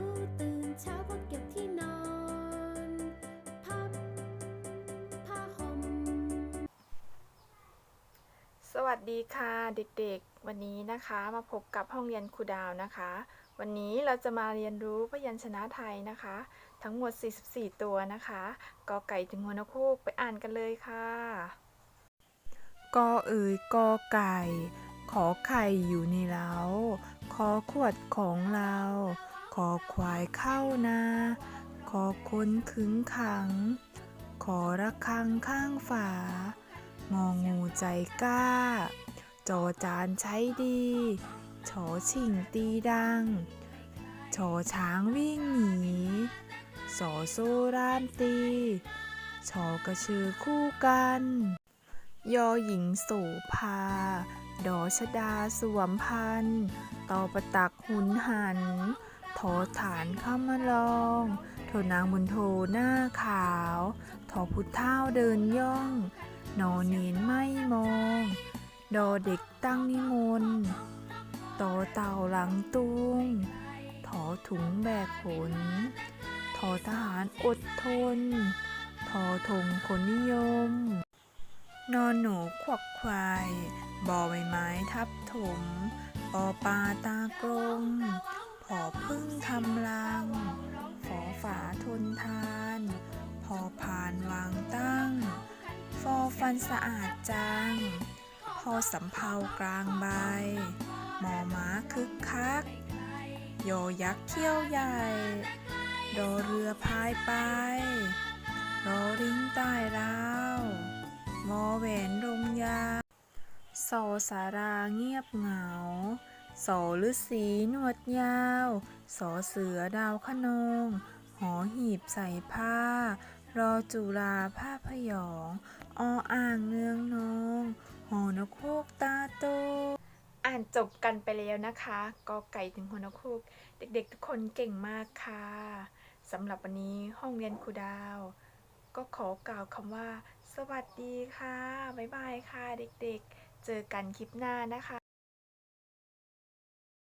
นูตื่นเช้าพอเก็บที่นอน พับผ้าห่มสวัสดีค่ะเด็กๆ วันนี้นะคะมาพบกับห้องเรียนครูดาวนะคะ วันนี้เราจะมาเรียนรู้พยัญชนะไทยนะคะ ทั้งหมด 44 ตัวนะคะกอไก่ถึงหัวนกคูกไปอ่านกันเลยค่ะกอเอ๋ยกอไก่ ขอไข่อยู่ในเล้าขอขวดของเรา ขอควายเข้านา ขอคนขึงขัง ขอระฆังข้างฝา งองูใจกล้า จอจานใช้ดีชอชิงตีดังชอช้างวิ่งหนีสอโซรามตีชอกระชือคู่กัน ยอหญิงโสภา ดอชดาสวมพันธ์ตอประตักหุนหัน ทอฐานเข้ามาลองโทนางบุญโทหน้าขาวทอพุทธเท่าเดินย่อง นอนเนนไม่มอง ดอเด็กตั้งนิมนต์ตอเต่าหลังตุงถอถุงแบกขนทอทหารอดทนทอธงคนนิยม นอนหนูขวักควายบอใบไม้ทับถม ปอปลาตากลมันสะอาดจัง พอสำเภากลางใบหมอม้าคึกคัก โยยักษ์เขี้ยวใหญ่รอเรือพายไปรอริ้งใต้ราววอแหวนรงยาวสอสาราเงียบเหงาสอฤาษีหนวดยาวสอเสือดาวขนอง หอหีบใส่ผ้า รอจุฬาผ้าพยองออ่างเนืองนองหอนกคูกตาโต อ่านจบกันไปแล้วนะคะกอไก่ถึงหอนกคูก เด็กๆ ทุกคนเก่งมากค่ะสำหรับวันนี้ห้องเรียนครูดาว ก็ขอกล่าวคำว่า สวัสดีค่ะ บ๊ายบายค่ะ เด็กๆ เจอกันคลิปหน้านะคะ